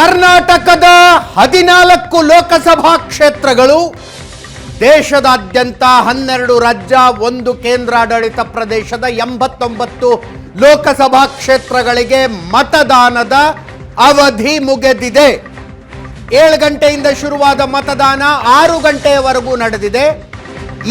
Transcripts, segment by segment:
ಕರ್ನಾಟಕದ ಹದಿನಾಲ್ಕು ಲೋಕಸಭಾ ಕ್ಷೇತ್ರಗಳು ದೇಶದಾದ್ಯಂತ ಹನ್ನೆರಡು ರಾಜ್ಯ, ಒಂದು ಕೇಂದ್ರಾಡಳಿತ ಪ್ರದೇಶದ ಎಂಬತ್ತೊಂಬತ್ತು ಲೋಕಸಭಾ ಕ್ಷೇತ್ರಗಳಿಗೆ ಮತದಾನದ ಅವಧಿ ಮುಗಿದಿದೆ. ಏಳು ಗಂಟೆಯಿಂದ ಶುರುವಾದ ಮತದಾನ ಆರು ಗಂಟೆಯವರೆಗೂ ನಡೆದಿದೆ.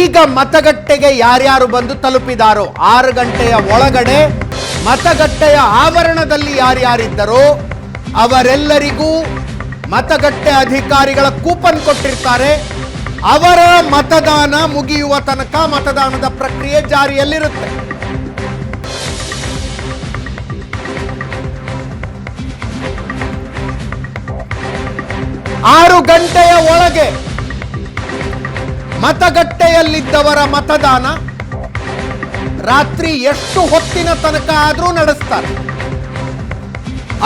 ಈಗ ಮತಗಟ್ಟೆಗೆ ಯಾರ್ಯಾರು ಬಂದು ತಲುಪಿದಾರೋ, ಆರು ಗಂಟೆಯ ಒಳಗಡೆ ಮತಗಟ್ಟೆಯ ಆವರಣದಲ್ಲಿ ಯಾರ್ಯಾರಿದ್ದರೋ ಅವರೆಲ್ಲರಿಗೂ ಮತಗಟ್ಟೆ ಅಧಿಕಾರಿಗಳ ಕೂಪನ್ ಕೊಟ್ಟಿರ್ತಾರೆ. ಅವರ ಮತದಾನ ಮುಗಿಯುವ ತನಕ ಮತದಾನದ ಪ್ರಕ್ರಿಯೆ ಜಾರಿಯಲ್ಲಿರುತ್ತೆ. ಆರು ಗಂಟೆಯ ಒಳಗೆ ಮತಗಟ್ಟೆಯಲ್ಲಿದ್ದವರ ಮತದಾನ ರಾತ್ರಿ ಎಷ್ಟು ಹೊತ್ತಿನ ತನಕ ಆದರೂ ನಡೆಸ್ತಾರೆ.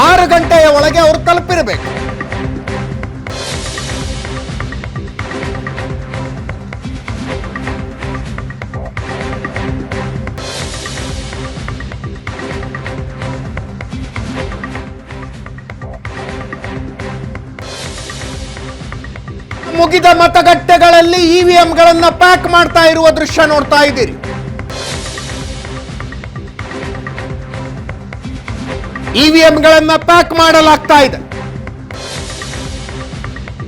ಆರು ಗಂಟೆಯ ಒಳಗೆ ಅವರು ತಲುಪಿರಬೇಕು. ಮುಗಿದ ಮತಗಟ್ಟೆಗಳಲ್ಲಿ ಇವಿಎಂಗಳನ್ನು ಪ್ಯಾಕ್ ಮಾಡ್ತಾ ಇರುವ ದೃಶ್ಯ ನೋಡ್ತಾ ಇದ್ದೀರಿ. ಇವಿಎಂಗಳನ್ನ ಪ್ಯಾಕ್ ಮಾಡಲಾಗ್ತಾ ಇದೆ.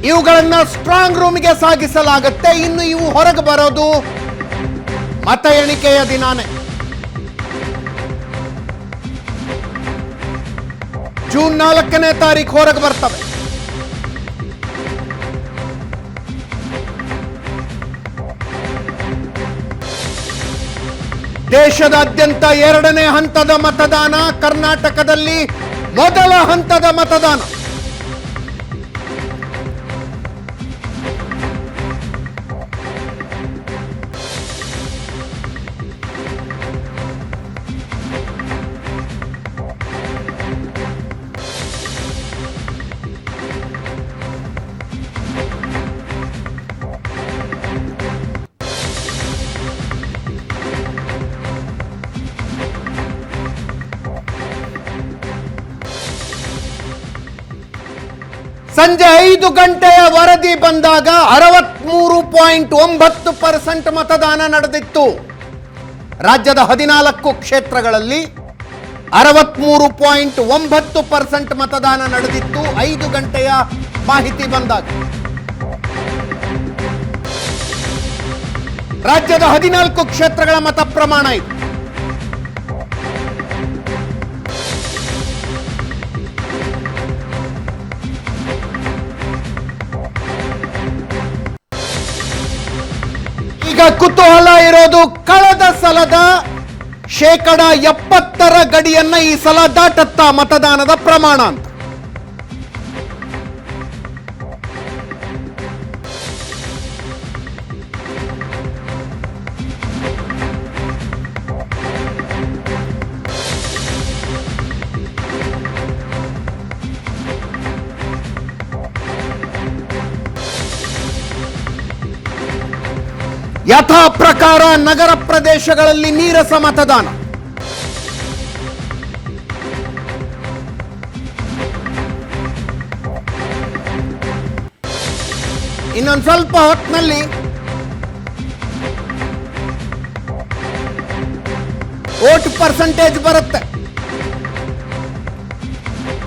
ಇವುಗಳನ್ನ ಸ್ಟ್ರಾಂಗ್ ರೂಮ್ಗೆ ಸಾಗಿಸಲಾಗುತ್ತೆ. ಇನ್ನು ಇವು ಹೊರಗೆ ಬರೋದು ಮತ ಎಣಿಕೆಯ ದಿನಾನೇ. ಜೂನ್ ನಾಲ್ಕನೇ ತಾರೀಕು ಹೊರಗೆ ಬರ್ತವೆ. ದೇಶದಾದ್ಯಂತ ಎರಡನೇ ಹಂತದ ಮತದಾನ ಕರ್ನಾಟಕದಲ್ಲಿ ಮೊದಲ ಹಂತದ ಮತದಾನ. ಸಂಜೆ ಐದು ಗಂಟೆಯ ವರದಿ ಬಂದಾಗ ಅರವತ್ಮೂರು ಪಾಯಿಂಟ್ ಒಂಬತ್ತು ಪರ್ಸೆಂಟ್ ಮತದಾನ ನಡೆದಿತ್ತು. ರಾಜ್ಯದ ಹದಿನಾಲ್ಕು ಕ್ಷೇತ್ರಗಳಲ್ಲಿ ಅರವತ್ಮೂರು ಪಾಯಿಂಟ್ ಒಂಬತ್ತು ಪರ್ಸೆಂಟ್ ಮತದಾನ ನಡೆದಿತ್ತು. ಐದು ಗಂಟೆಯ ಮಾಹಿತಿ ಬಂದಾಗ. ರಾಜ್ಯದ ಹದಿನಾಲ್ಕು ಕ್ಷೇತ್ರಗಳ ಮತ ಪ್ರಮಾಣ ಇದು. ಕುತೂಹಲ ಇರೋದು ಕಳೆದ ಸಲದ ಶೇಕಡ ಎಪ್ಪತ್ತರ ಗಡಿಯನ್ನ ಈ ಸಲ ದಾಟತ್ತ ಮತದಾನದ ಪ್ರಮಾಣ ಅಂತ. ಯಥಾ ಪ್ರಕಾರ ನಗರ ಪ್ರದೇಶಗಳಲ್ಲಿ ನೀರಸ ಮತದಾನ. ಇನ್ನೊಂದು ಸ್ವಲ್ಪ ಹೊತ್ತಿನಲ್ಲಿ ಓಟ್ ಪರ್ಸೆಂಟೇಜ್ ಬರುತ್ತೆ.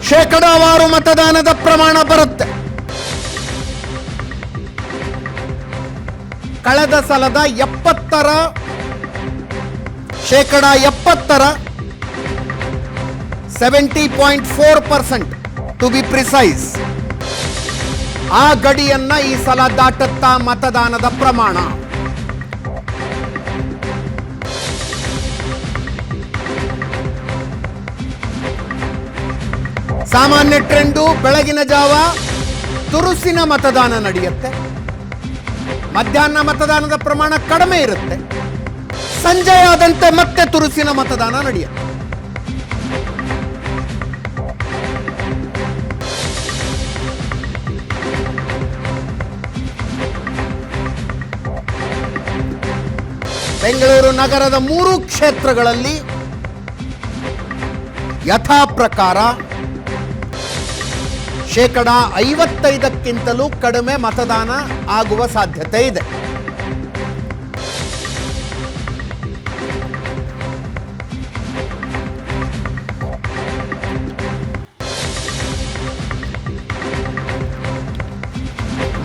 ಶೇಕಡಾವಾರು ಮತದಾನದ ಪ್ರಮಾಣ ಬರುತ್ತೆ. ಕಳೆದ ಸಲದ ಎಪ್ಪತ್ತರ ಶೇಕಡ ಎಪ್ಪತ್ತರ seventy point four percent to be precise ಆ ಗಡಿಯನ್ನ ಈ ಸಲ ದಾಟುತ್ತಾ ಮತದಾನದ ಪ್ರಮಾಣ. ಸಾಮಾನ್ಯ ಟ್ರೆಂಡು ಬೆಳಗಿನ ಜಾವ ತುರುಸಿನ ಮತದಾನ ನಡೆಯುತ್ತೆ. ಮಧ್ಯಾಹ್ನ ಮತದಾನದ ಪ್ರಮಾಣ ಕಡಿಮೆ ಇರುತ್ತೆ. ಸಂಜೆ ಆದಂತೆ ಮತ್ತೆ ತುರುಸಿನ ಮತದಾನ ನಡೆಯುತ್ತೆ. ಬೆಂಗಳೂರು ನಗರದ ಮೂರು ಕ್ಷೇತ್ರಗಳಲ್ಲಿ ಯಥಾ ಪ್ರಕಾರ ಶೇಕಡ ಐವತ್ತೈದಕ್ಕಿಂತಲೂ ಕಡಿಮೆ ಮತದಾನ ಆಗುವ ಸಾಧ್ಯತೆ ಇದೆ.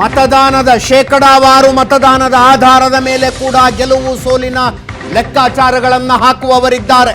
ಮತದಾನದ ಶೇಕಡಾವಾರು ಮತದಾನದ ಆಧಾರದ ಮೇಲೆ ಕೂಡ ಗೆಲುವು ಸೋಲಿನ ಲೆಕ್ಕಾಚಾರಗಳನ್ನು ಹಾಕುವವರಿದ್ದಾರೆ.